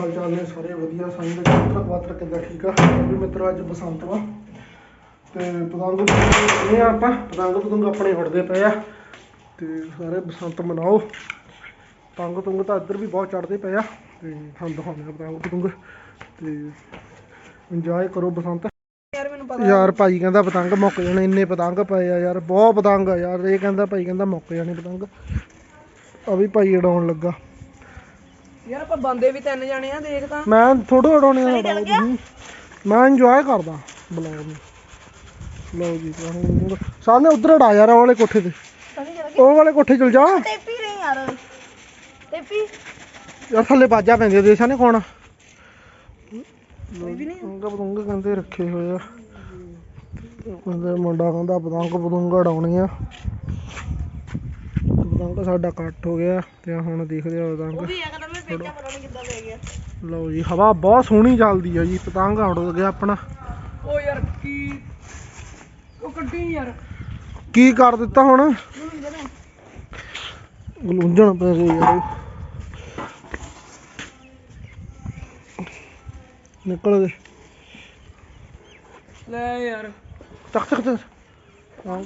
ਹਾਲ ਚਾਲ ਨੇ ਸਾਰੇ ਵਧੀਆ ਸਾਈਂ ਦੇ ਚੰਦਰ ਵਾਤਰ ਕਿੱਦਾਂ ਠੀਕ ਆ। ਵੀ ਮਿੱਤਰੋ ਅੱਜ ਬਸੰਤ ਵਾ। ਤੇ ਪਤੰਗ ਇਹ ਆਪਾਂ। ਪਤੰਗ ਪਤੰਗ ਆਪਣੇ ਫੜਦੇ ਪਏ ਆ। ਤੇ ਸਾਰੇ ਬਸੰਤ ਮਨਾਓ। ਪਤੰਗ ਪਤੰਗ ਤਾਂ ਇੱਧਰ ਵੀ ਬਹੁਤ ਚੜਦੇ ਪਏ ਆ। ਤੇ ਤੁਹਾਨੂੰ ਦਿਖਾਉਂਦੇ ਆ ਪਤੰਗ ਪਤੰਗ। ਤੇ ਇੰਜੋਏ ਕਰੋ ਬਸੰਤ। ਯਾਰ ਮੈਨੂੰ ਪਤਾ ਯਾਰ ਭਾਈ ਕਹਿੰਦਾ ਪਤੰਗ ਮੁੱਕ ਜਾਣੇ ਇੰਨੇ ਪਤੰਗ ਪਏ ਆ ਯਾਰ। ਬਹੁਤ ਪਤੰਗ ਆ ਯਾਰ। ਇਹ ਕਹਿੰਦਾ ਭਾਈ ਕਹਿੰਦਾ ਮੁੱਕ ਜਾਣੇ ਪਤੰਗ। ਆ ਵੀ ਭਾਈ ਉਡਾਉਣ ਲੱਗਾ। ਯਾਰ ਆਪਾਂ ਬੰਦੇ ਵੀ ਤਿੰਨ ਜਾਣੇ ਆ ਦੇਖ ਤਾਂ। ਮੈਂ ਥੋੜਾ ਉਡਾਉਣੇ ਆ ਤੁਸੀਂ ਮੈਂ ਇੰਜੋਏ ਕਰਦਾ ਬਲੌਗ ਨੂੰ। ਲਓ ਜੀ ਹੁਣ ਸਾਹਮਣੇ ਉਧਰ ਉਡਾ ਯਾਰ ਉਹ ਵਾਲੇ ਕੋਠੇ ਤੇ। ਉਹ ਵਾਲੇ ਕੋਠੇ ਚਲ ਜਾ। ਟੇਪੀ ਨਹੀਂ ਯਾਰ ਟੇਪੀ ਯਾਰ ਥੱਲੇ ਬਾਜਾ ਪੈਂਦੀ ਦੇ ਸਾਨੇ ਕੋਣ ਕੋਈ ਵੀ ਨਹੀਂ ਪਤੰਗ ਪਤੰਗ ਕਹਿੰਦੇ ਰੱਖੇ ਹੋਏ ਆ। ਕਹਿੰਦੇ ਮੁੰਡਾ ਕਹਿੰਦਾ ਪਤੰਗ ਪਤੰਗ ਉਡਾਉਣੇ ਆ ਪਤੰਗ ਸਾਡਾ ਕੱਟ ਹੋ ਗਿਆ ਤੇ ਹੁਣ ਦੇਖਦੇ ਆ ਪਤੰਗ। ਉਹ ਵੀ ਆ ਕਹਿੰਦਾ ਮੈਂ ਪੇਚਾ ਪਤਾ ਨਹੀਂ ਕਿੱਦਾਂ ਲੈ ਗਿਆ। ਲਓ ਜੀ ਹਵਾ ਬਹੁਤ ਸੋਹਣੀ ਚੱਲਦੀ ਆ ਜੀ ਪਤੰਗ ਉੜ ਗਿਆ ਆਪਣਾ। ਉਹ ਯਾਰ ਕੀ ਉਹ ਕੱਢੀ ਯਾਰ। ਕੀ ਕਰ ਦਿੱਤਾ ਹੁਣ? ਗਲੂੰਝਣ ਪੈ ਗਈ ਯਾਰ। ਨਿਕਲ ਗਏ। ਲੈ ਯਾਰ। ਚੱਕ ਚੱਕ ਹਾਂ।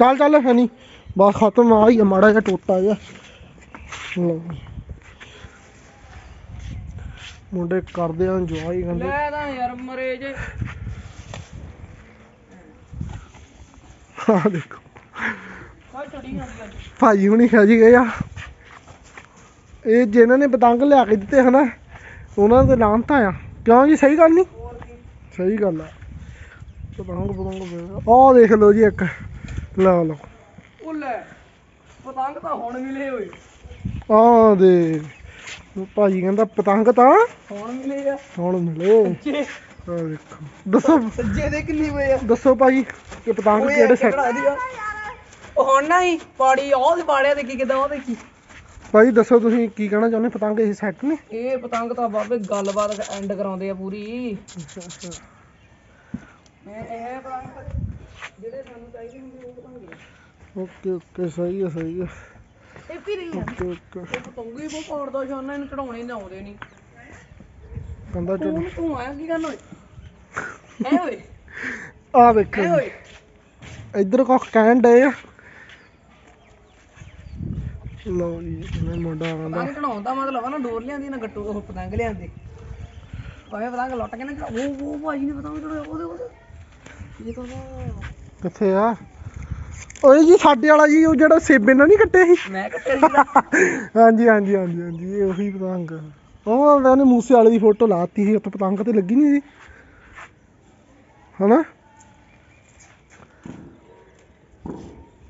ਚੱਲ ਚੱਲ ਹਨੀ ਬਸ ਖਤਮ ਆ ਹੀ ਆ, ਮਾੜਾ ਜਿਹਾ ਟੋਟਾ ਜਿਹਾ। ਲਓ। ਮੁੰਡੇ ਕਰਦੇ ਆ ਇੰਜੋਏ ਕਹਿੰਦੇ ਲੈ ਤਾਂ ਯਾਰ ਮਰੇ ਜੇ। ਆ ਦੇਖੋ। ਭਾਜੀ ਹੁਣੀ ਖਿਆਜੀ ਗਏ ਆ। ਇਹ ਜਿਨ੍ਹਾਂ ਨੇ ਪਤੰਗ ਲਿਆ ਕੇ ਦਿੱਤੇ ਹਨਾ ਉਹਨਾਂ ਦੇ ਨਾਮ ਤਾਂ ਆ। ਕਿਉਂ ਜੀ ਸਹੀ ਗੱਲ ਨਹੀਂ ਸਹੀ ਗੱਲ ਆ। ਪਤੰਗ ਪਤੰਗ ਆਹ ਦੇਖ ਲਓ ਜੀ ਇੱਕ। ਲਓ ਲਓ ਉਹ ਲੈ ਪਤੰਗ ਤਾਂ ਹੁਣ ਮਿਲੇ ਓਏ ਆਹ ਦੇ ਭਾਜੀ ਕਹਿੰਦਾ ਪਤੰਗ ਤਾਂ ਹੁਣ ਮਿਲੇ ਆ। ਹੁਣ ਮਿਲੇ। ਜੇ ਆਹ ਦੇਖੋ ਦੱਸੋ। ਸੱਜੇ ਦੇ ਕਿੰਨੀ ਹੋਏ ਆ? ਦੱਸੋ ਭਾਜੀ ਕਿ ਪਤੰਗ ਓਏ ਕਿਹੜੇ ਇੱਕ ਸੈੱਟ ਕਿਹੜਾ ਇਹਦੀ ਆ? ਉਹ ਹੁਣ ਨਾ ਹੀ ਪਾੜੀ ਉਹ ਦੇ ਦੇਖੀ ਕਿਦਾਂ ਉਹ ਦੇਖੀ। ਭਾਜੀ ਦੱਸੋ ਤੁਸੀਂ ਕੀ ਕਹਿਣਾ ਚਾਹੁੰਦੇ? ਪਤੰਗ ਇਹ ਸੈੱਟ ਨੇ? ਇਹ ਪਤੰਗ ਤਾਂ ਬਾਬੇ ਗੱਲਬਾਤ ਐਂਡ ਕਰਾਉਂਦੇ ਆ ਪੂਰੀ। ਮੈਂ ਇਹ ਪਤੰਗ ਜਿਹੜੇ ਸਾਨੂੰ ਚਾਹੀਦੇ ਹੁੰਦੇ ਉਹ ਪਤੰਗ ਓਕੇ ਓਕੇ ਸਹੀ ਹੈ ਸਹੀ ਹੈ ਇਹ ਵੀ ਨਹੀਂ ਆ ਓਕੇ ਓਕੇ। ਇਹ ਪਤੰਗ ਬਹੁਤ ਪਾੜਦਾ ਸ਼ਾਨਾ ਇਹਨੂੰ ਚੜਾਉਣੇ ਨਾ ਆਉਂਦੇ ਨਹੀਂ ਕਹਿੰਦਾ ਚਲੋ। ਤੂੰ ਤੂੰ ਆਇਆ ਕੀ ਕਰਨ ਓਏ ਐ ਓਏ ਆਹ ਦੇਖੋ ਐ। ਓਏ ਇੱਧਰ ਕੁਛ ਕਹਿਣ ਡਏ ਆ। ਲਓ ਜੀ ਇਹਨੇ ਮੁੰਡਾ ਆਂਦਾ ਪਤੰਗ ਚੜਾਉਣ ਦਾ ਮਤਲਬ ਆ ਨਾ ਡੋਰ ਲਿਆਂਦੀ ਨਾ ਗੱਟੂ ਉਹ ਪਤੰਗ ਲਿਆਂਦੇ। ਭਾਵੇਂ ਪਤੰਗ ਲੁੱਟ ਕੇ ਨਾ ਚੜਾ- ਉਹ ਉਹ ਭਾਜੀ ਨੇ ਪਤੰਗ ਚੜਾਇਆ ਉਹਦੇ ਉਹਦੇ ਇਹ ਤਾਂ ਕਿੱਥੇ ਆ? ਓਏ ਜੀ ਸਾਡੇ ਵਾਲਾ ਜੀ ਉਹ ਜਿਹੜਾ ਸੇਬੇ ਨਾਲ ਨਹੀਂ ਕੱਟਿਆ ਸੀ? ਮੈਂ ਕੱਟਿਆ ਸੀਗਾ। ਹਾਂਜੀ ਹਾਂਜੀ ਹਾਂਜੀ ਹਾਂਜੀ ਇਹ ਉਹੀ ਪਤੰਗ ਉਹ ਉਹਨੇ ਮੂਸੇ ਵਾਲੇ ਦੀ ਫੋਟੋ ਲਾਤੀ ਸੀ ਉੱਥੇ ਪਤੰਗ ਤੇ ਲੱਗੀ ਨਹੀਂ ਸੀ। ਹਨਾ?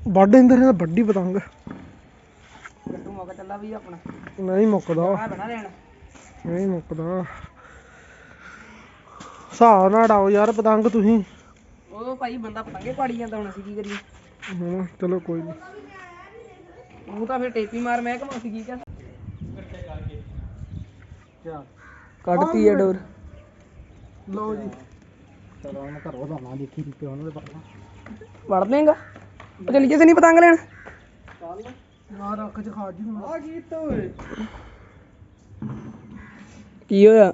ਵੱਡ ਇੰਦਰ ਨੇ ਵੱਡੀ ਪਤੰਗ। ਗੱਟੂ ਮੌਕਾ ਚੱਲਾ ਵੀ ਆਪਣਾ। ਨਹੀਂ ਮੁੱਕਦਾ। ਆ ਬਣਾ ਲੈਣ। ਨਹੀਂ ਮੁੱਕਦਾ। ਹਿਸਾਬ ਨਾਲ ਡਾਓ ਯਾਰ ਪਤੰਗ ਤੁਸੀਂ। ਉਹ ਭਾਈ ਬੰਦਾ ਪਤੰਗੇ ਪਾੜੀ ਜਾਂਦਾ ਹੁਣ ਅਸੀਂ ਕੀ ਕਰੀਏ? ਹਨਾ ਚਲੋ ਕੋਈ ਨਹੀਂ ਉਹ ਤਾਂ ਫਿਰ ਟੇਪੀ ਮਾਰ ਮੈਂ ਕਮਾ ਸੀ ਕੀ ਕਰ? ਕੱਢਤੀ ਆ ਡੋਰ। ਲਓ ਜੀ। ਚਲੋ ਹੁਣ ਘਰੋਂ ਜਾਣਾ ਦੇਖੀ ਰਿਪੇ ਉਹਨਾਂ ਦੇ ਪਤੰਗ ਵੜ ਦੇਗਾ ਉਹ ਚਲੀ ਜੇ ਨਹੀਂ ਪਤੰਗ ਲੈਣ? ਨਾ ਰੱਖ ਚ ਖਾ ਜੀ ਹੁਣ। ਆ ਕੀ ਤੋਏ ਕੀ ਹੋਇਆ?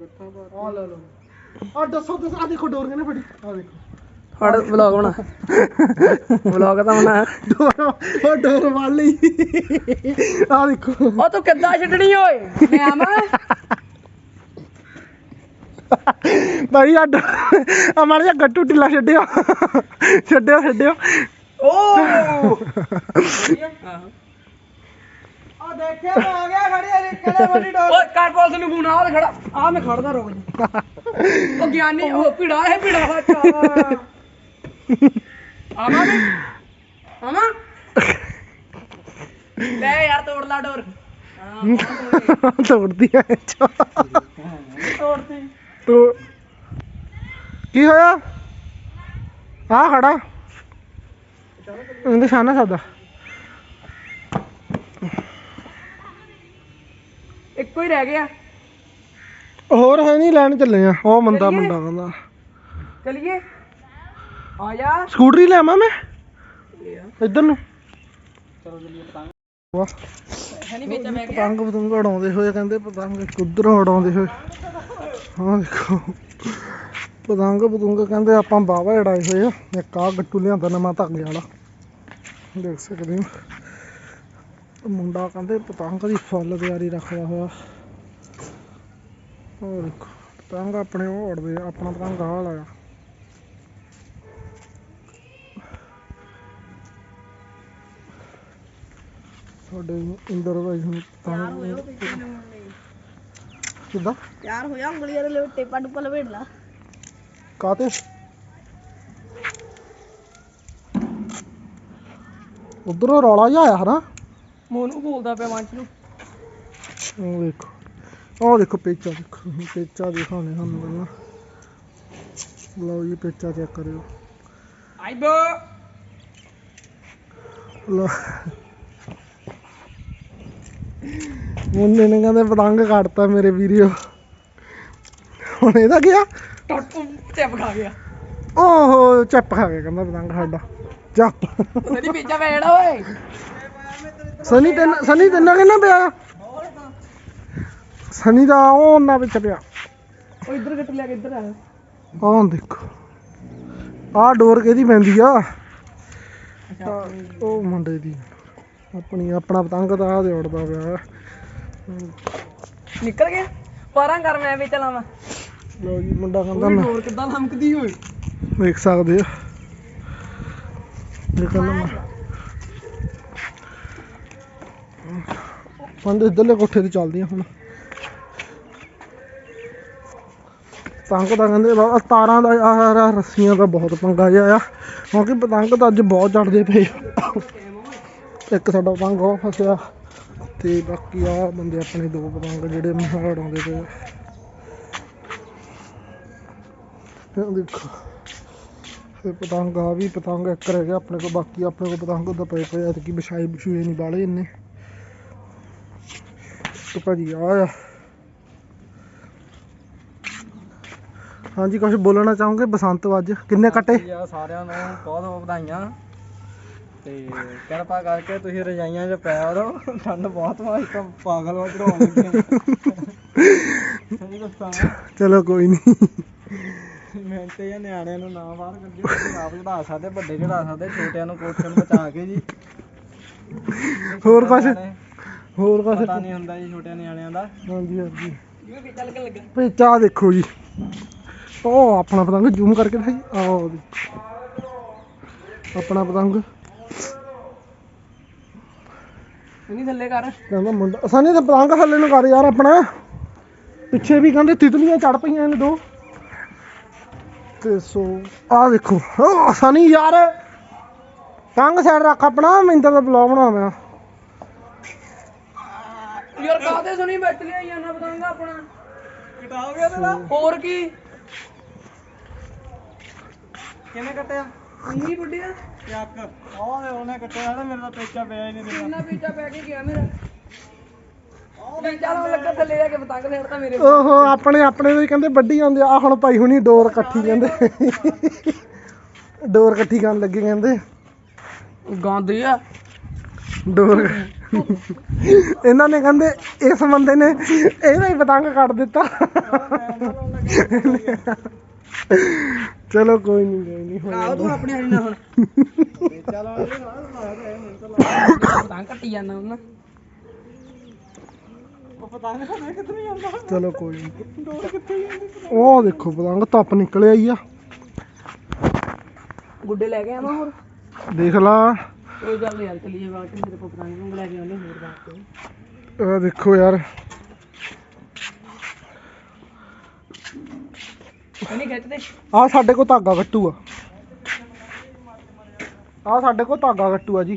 ਗੱਠਾ ਬਾਰ ਆ ਲੈ ਲਓ। ਆ ਦੱਸੋ ਤੁਸੀਂ ਆ ਦੇਖੋ ਡੋਰ ਕਿਨੇ ਫੜੀ। ਆ ਦੇਖੋ। ਫੜ ਵਲੌਗ ਬਣਾ। ਵਲੌਗ ਤਾਂ ਬਣਾ। ਡੋਰ ਉਹ ਡੋਰ ਵੱਲ ਲਈ। ਆ ਦੇਖੋ। ਉਹ ਤੂੰ ਕਿੱਦਾਂ ਛੱਡਣੀ ਓਏ? ਮੈਂ ਆਵਾਂ? ਭਾਈ ਆ ਆ ਮਾਰ ਜਾ ਗੱਟੂ ਢਿੱਲਾ ਛੱਡਿਓ। ਛੱਡਿਓ ਛੱਡਿਓ। ਓ! ਆ ਦੇਖਿਆ ਆ ਗਿਆ ਖੜੀ ਕਿਹੜੇ ਵਾਲੀ ਡੋਰ। ਓਏ ਕਰ ਪੁਲਿਸ ਨੂੰ ਫੋਨ ਆ ਖੜਾ। ਆ ਮੈਂ ਖੜਦਾ ਰੁਕ ਜਾ। ਉਹ ਗਿਆਨੀ ਉਹ ਭੀੜਾ ਹੈ ਭੀੜਾ ਹੱਥ ਆਵਾਂ ਮੈਂ ਆਵਾਂ ਲੈ ਯਾਰ ਤੋੜ ਲਾ ਡੋਰ ਹਾਂ ਤੋੜਦੀ ਐ ਤੋੜਤੀ ਤੋ ਕੀ ਹੋਇਆ ਆ ਖੜਾ ਇਹਦੇ ਸਾਨਾ ਸਾਦਾ ਇੱਕੋ ਹੀ ਰਹਿ ਗਿਆ ਹੋਰ ਹੈ ਨਹੀਂ ਲੈਣ ਚੱਲੇ ਆ। ਉਹ ਮੰਦਾ ਮੁੰਡਾ ਕਹਿੰਦਾ। ਚਲਿਏ। ਆ ਜਾ। ਸਕੂਟਰੀ ਲਿਆਵਾਂ ਮੈਂ? ਇੱਧਰ ਨੂੰ। ਵਾਹ। ਸਨੀ ਵੇਚਾ ਬੈ ਗਿਆ ਪਤੰਗ ਪਤੰਗ ਉਡਾਉਂਦੇ ਹੋਏ ਕਹਿੰਦੇ ਪਤੰਗ ਕੁੱਧਰੋਂ ਉਡਾਉਂਦੇ ਹੋਏ। ਹਾਂ ਦੇਖੋ। ਪਤੰਗ ਪਤੰਗ ਕਹਿੰਦੇ ਆਪਾਂ ਬਾਵਾ ਉਡਾਏ ਹੋਏ ਆ। ਇੱਕ ਆ ਗੱਟੂ ਲਿਆਂਦਾ ਨਵਾਂ ਧਾਗੇ ਵਾਲਾ। ਦੇਖ ਸਕਦੇ ਹੋ। ਮੁੰਡਾ ਕਹਿੰਦੇ ਪਤੰਗ ਦੀ ਫੁੱਲ ਤਿਆਰੀ ਰੱਖਦਾ ਹੋਇਆ। ਉਹ ਦੇਖੋ ਪਤੰਗ ਆਪਣੇ ਉਹ ਉਡਦੇ ਆ ਆਪਣਾ ਪਤੰਗ ਆਹ ਵਾਲਾ ਆ। ਸਾਡੇ ਇੰਦਰ ਭਾਈ ਹੁਣ ਤਿਆਰ ਹੋਇਆ ਨੂੰ ਕਿੱਦਾਂ? ਤਿਆਰ ਹੋਇਆ ਉਂਗਲੀਆਂ ਦੇ ਲੈ ਟੇਪਾ ਟੁਪਾ ਲਵੇੜ ਲਾ। ਕਾਤੇ ਉਧਰੋਂ ਰੌਲਾ ਜਿਹਾ ਆਇਆ ਹਨਾ? ਮੋਨੂ ਬੋਲਦਾ ਪਿਆ ਮੰਚ ਨੂੰ ਉਹ ਦੇਖੋ ਉਹ ਦੇਖੋ ਪੇਚਾ ਦੇਖੋ ਪੇਚਾ ਦਿਖਾਉਣੇ ਸਾਨੂੰ ਪਹਿਲਾਂ ਲਓ ਜੀ ਪੇਚਾ ਚੈੱਕ ਕਰਿਓ ਆਈ ਬੋ ਲਓ ਮੁੰਡੇ ਨੇ ਕਹਿੰਦੇ ਪਤੰਗ ਕੱਟਤਾ ਮੇਰੇ ਵੀਡੀਓ ਹੁਣ ਇਹਦਾ ਗਿਆ ਟਿਪ ਖਾ ਗਿਆ ਓਹੋ ਚੱਪ ਖਾ ਗਿਆ ਕਹਿੰਦਾ ਪਤੰਗ ਸਾਡਾ ਚੱਪ ਸਨੀ ਓਏ ਸਨੀ ਤੈਨ ਸਨੀ ਤੈਨਾਂ ਕਿੰਨਾ ਪਿਆ ਸਨੀ ਦਾ ਉਹ ਉਹਨਾਂ ਵਿੱਚ ਪਿਆ। ਉਹ ਇੱਧਰ ਗੱਟ ਲਿਆ ਕੇ ਇੱਧਰ ਆ। ਆਹ ਦੇਖੋ। ਆਹ ਡੋਰ ਕਿਹਦੀ ਪੈਂਦੀ ਆ? ਉਹ ਮੁੰਡੇ ਦੀ। ਆਪਣੀ ਆਪਣਾ ਪਤੰਗ ਤਾਂ ਆਹ ਦੇ ਉੜਦਾ ਪਿਆ। ਨਿਕਲ ਗਿਆ? ਪਾਰਾਂ ਕਰ ਮੈਂ ਵੇਚ ਲਾਵਾਂ ਲਓ ਜੀ ਮੁੰਡਾ ਕਹਿੰਦਾ ਮੈਂ ਹੋਰ ਕਿੱਦਾਂ ਲਮਕਦੀ ਓਏ ਦੇਖ ਸਕਦੇ ਆ। ਇਹ ਕਹਿੰਦਾ ਮੈਂ ਪੰਜ ਇੱਧਰਲੇ ਕੋਠੇ ਤੇ ਚੱਲਦੀ ਆ ਹੁਣ। ਪਤੰਗ ਤਾਂ ਕਹਿੰਦੇ ਬਾਬਾ ਤਾਰਾਂ ਦਾ, ਆਹ ਆਹ ਰੱਸੀਆਂ ਦਾ ਬਹੁਤ ਪੰਗਾ ਜਿਹਾ ਆ। ਕਿਉਂਕਿ ਪਤੰਗ ਤਾਂ ਅੱਜ ਬਹੁਤ ਚੜਦੇ ਪਏ ਇੱਕ ਸਾਡਾ ਪਤੰਗ ਉਹ ਫਸਿਆ ਤੇ ਬਾਕੀ ਆ ਬੰਦੇ ਆਪਣੇ ਦੋ ਪਤੰਗ ਜਿਹੜੇ ਮਹਾੜ ਉਡਾਉਂਦੇ ਪਏ ਆ। ਇਹ ਦੇਖੋ ਤੇ ਪਤੰਗ ਆ ਵੀ ਪਤੰਗ ਇੱਕ ਰਹਿ ਗਿਆ ਆਪਣੇ ਕੋਲ, ਬਾਕੀ ਆਪਣੇ ਕੋਲ ਪਤੰਗ ਤਾਂ ਪਏ ਪਏ ਐਤਕੀ ਵਿਛਾਈ ਵਿਛੂਏ ਨਹੀਂ ਬਾਲੇ ਇੰਨੇ। ਤੇ ਭਾਜੀ ਆ ਆ। ਹਾਂਜੀ ਕੁਝ ਬੋਲਣਾ ਚਾਹੋਗੇ? ਬਸੰਤ ਅੱਜ ਕਿੰਨੇ ਕੱਟੇ? ਆ ਸਾਰਿਆਂ ਨੂੰ ਬਹੁਤ ਬਹੁਤ ਵਧਾਈਆਂ। ਤੇ ਕਿਰਪਾ ਕਰਕੇ ਤੁਸੀਂ ਰਜਾਈਆਂ 'ਚ ਪੈ ਰਹੋ ਠੰਡ ਬਹੁਤ ਵਾ ਇੱਕ ਪਾਗਲ ਵਾ ਚੜਾਉਣ ਲੱਗੇ ਚਲੋ ਕੋਈ ਨਹੀਂ ਮੈਂ ਤੇ ਇਹ ਨਿਆਣਿਆਂ ਨੂੰ ਨਾ ਬਾਹਰ ਕੱਢਿਓ ਤੁਸੀਂ ਆਪ ਚੜਾ ਸਕਦੇ ਵੱਡੇ ਚੜਾ ਸਕਦੇ ਛੋਟਿਆਂ ਨੂੰ ਕੋਠੇ ਨੂੰ ਬਚਾ ਕੇ ਜੀ। ਹੋਰ ਕੁਛ? ਨਿਆਣੇ, ਹੋਰ ਕੁਝ ਪਤਾ ਨਹੀਂ ਹੁੰਦਾ ਜੀ ਛੋਟਿਆਂ ਨਿਆਣਿਆਂ ਦਾ। ਹਾਂਜੀ ਹਾਂਜੀ। ਜਿਵੇਂ ਵੀ ਚੱਲ ਕੇ ਲੱਗਾ ਭਈ ਚਾਹ ਦੇਖੋ ਜੀ। ਉਹ ਆਪਣਾ ਪਤੰਗ ਜ਼ੂਮ ਕਰਕੇ ਦਿਖਾਈ। ਆਹ ਦੇਖੋ ਆਪਣਾ ਪਤੰਗ। ਨਹੀਂ ਥੱਲੇ ਕਰ। ਕਹਿੰਦਾ ਮੁੰਡਾ ਸਾਨੀ ਤਾਂ ਪਤੰਗ ਥੱਲੇ ਨੂੰ ਕਰ ਯਾਰ ਆਪਣਾ। ਪਿੱਛੇ ਵੀ ਕਹਿੰਦੇ ਤਿਤਲੀਆਂ ਚੜ ਪਈਆਂ ਨੇ ਦੋ। ਤੇ ਸੋ ਆਹ ਦੇਖੋ। ਓ ਸਾਨੀ ਯਾਰ। ਪਤੰਗ ਸਾਈਡ ਰੱਖ ਆਪਣਾ ਮਿੰਦਰ ਦਾ ਬਲੌਗ ਬਣਾਉਣਾ ਯਾਰ ਕਾਹਦੇ ਸੁਣੀ ਬੈਠ ਲਿਆ ਜਾਨਾ ਬਤਾਉਂਗਾ ਆਪਣਾ? ਕਟਾਓਗੇ ਤੇਰਾ। ਹੋਰ ਕੀ? ਕਿਵੇਂ ਕੱਟਿਆ? ਇੰਨੀ ਬੁੱਢਿਆ ਚੱਕ ਉਹ ਉਹਨੇ ਕੱਟਿਆ ਨਾ ਮੇਰਾ ਪੇਚਾ ਪਿਆ ਹੀ ਨਹੀਂ ਤੇਰਾ ਕਿੰਨਾ ਪੇਚਾ ਪੈ ਕੇ ਗਿਆ ਮੇਰਾ। ਪੇਚਾ ਲਾਉਣ ਲੱਗਾ ਥੱਲੇ ਜਾ ਕੇ ਪਤੰਗ ਫੇਰਦਾ ਮੇਰੇ। ਓਹੋ ਆਪਣੇ ਆਪਣੇ ਵੀ ਕਹਿੰਦੇ ਵੱਡੀ ਜਾਂਦੇ ਆ। ਹੁਣ ਭਾਈ ਹੁਣੀ ਡੋਰ ਇਕੱਠੀ ਕਹਿੰਦੇ। ਡੋਰ ਇਕੱਠੀ ਕਰਨ ਲੱਗੇ ਕਹਿੰਦੇ। ਗਾਂਦੀ ਆ। ਡੋਰ ਇਹਨਾਂ ਨੇ ਕਹਿੰਦੇ ਇਸ ਬੰਦੇ ਨੇ ਇਹਦਾ ਹੀ ਪਤੰਗ ਕੱਟ ਦਿੱਤਾ। ਚਲੋ ਕੋਈ ਨਹੀਂ ਕੋਈ ਨਹੀਂ ਆਹ ਤੂੰ ਆਪਣੀ ਹਰੀ ਨਾ ਹੁਣ ਲਾਉਣ ਦੇ ਨਾਲ ਲਾਇਆ ਮੈਨੂੰ ਤਾਂ। ਲੱਗਦਾ ਪਤੰਗ ਕੱਟੀ ਜਾਂਦਾ ਉਹਨਾਂ ਤਾਂ ਚਲੋ ਕੋਈ ਉਹ ਦੇਖੋ ਪਤੰਗ ਧੁੱਪ ਨਿਕਲਿਆ ਹੀ ਆ। ਗੁੱਡੇ ਲੈ ਕੇ ਆਵਾਂ ਹੋਰ? ਦੇਖ ਲਾ। ਕੋਈ ਗੱਲ ਨਹੀਂ ਯਾਰ ਚਲੀਏ ਬਾਅਦ ਚ ਮੇਰੇ ਕੋਲ ਪਤੰਗ ਨੂੰ ਲੈ ਕੇ ਆਉਂਦੇ ਹੋਰ ਬਾਅਦ ਚ ਇਹ ਦੇਖੋ ਯਾਰ ਖਿੱਚਦੇ ਆ ਸਾਡੇ ਕੋਲ ਧਾਗਾ ਕੱਟੂ ਆ। ਆ ਸਾਡੇ ਕੋਲ ਧਾਗਾ ਕੱਟੂ ਆ ਜੀ।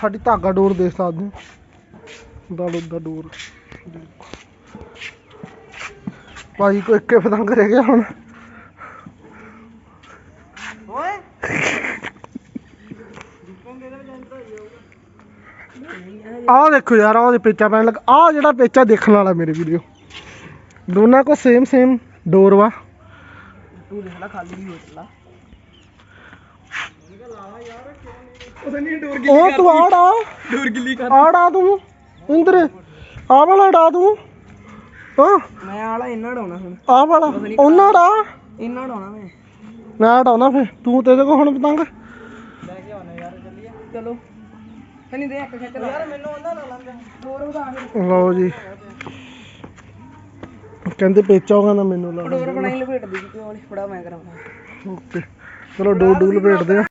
ਸਾਡੀ ਧਾਗਾ ਡੋਰ ਦੇਖ ਸਕਦੇ ਹੋ। ਦਾ ਦਾ ਡੋਰ। ਭਾਈ ਕੋ ਇੱਕੇ ਪਤੰਗ ਰਹਿ ਗਿਆ ਹੁਣ ਓਏ। ਆਹ ਦੇਖੋ ਯਾਰ ਆਹ ਪੇਚਾ ਪੈਣ ਲੱਗਾ। ਆਹ ਜਿਹੜਾ ਪੇਚਾ ਦੇਖਣ ਵਾਲਾ ਮੇਰੇ ਵੀਡੀਓ ਦੋਨਾਂ ਕੋ ਸੇਮ ਸੇਮ ਡੋਰ ਵਾ ਤੂੰ ਦੇਖ ਲੈ ਖਾਲੀ ਵੀ ਹੋ ਚਲਾ ਉਹਦਾ ਨਹੀਂ ਡੋਰ ਉਹ ਤੂੰ ਆੜਾ ਡੋਰ ਗਿੱਲੀ ਕਰ। ਆੜਾ ਤੂੰ। ਇੰਦਰ ਆ ਵਾਲਾ ਡਾ ਤੂੰ। ਹਾਂ। ਮੈਂ ਆਲਾ ਇਹਨਾਂ ਡਾਉਣਾ ਹੁਣ। ਆ ਵਾਲਾ। ਉਹਨਾਂ ਦਾ? ਇਹਨਾਂ ਡਾਉਣਾ ਮੈਂ। ਮੈਂ ਡਾਉਣਾ ਫੇ ਤੂੰ ਤੇਰੇ ਕੋ ਹੁਣ ਪਤੰਗ। ਲੈ ਕੇ ਆਉਣਾ ਯਾਰ ਚੱਲੀਏ। ਚਲੋ। ਹਣੀ ਦੇ ਇੱਕ ਖਿੱਚ ਲਾ। ਯਾਰ ਮੈਨੂੰ ਉਹਨਾਂ ਨਾਲ ਲੰਘ ਹੋਰ ਵਧਾ ਕੇ ਲਓ ਜੀ। ਕਹਿੰਦੇ ਪੇਚਾ ਹੋਗਾ ਨਾ ਮੈਨੂੰ ਲਾ ਡੋਰ ਬਣਾਈ ਲਪੇਟ ਦੀ ਕਿਉਂ ਨਹੀਂ ਫੜਾ ਮੈਂ ਕਰਾਉਣਾ ਓਕੇ ਚਲੋ ਡੋਰ ਡੂਲ ਭੇਟਦੇ ਆ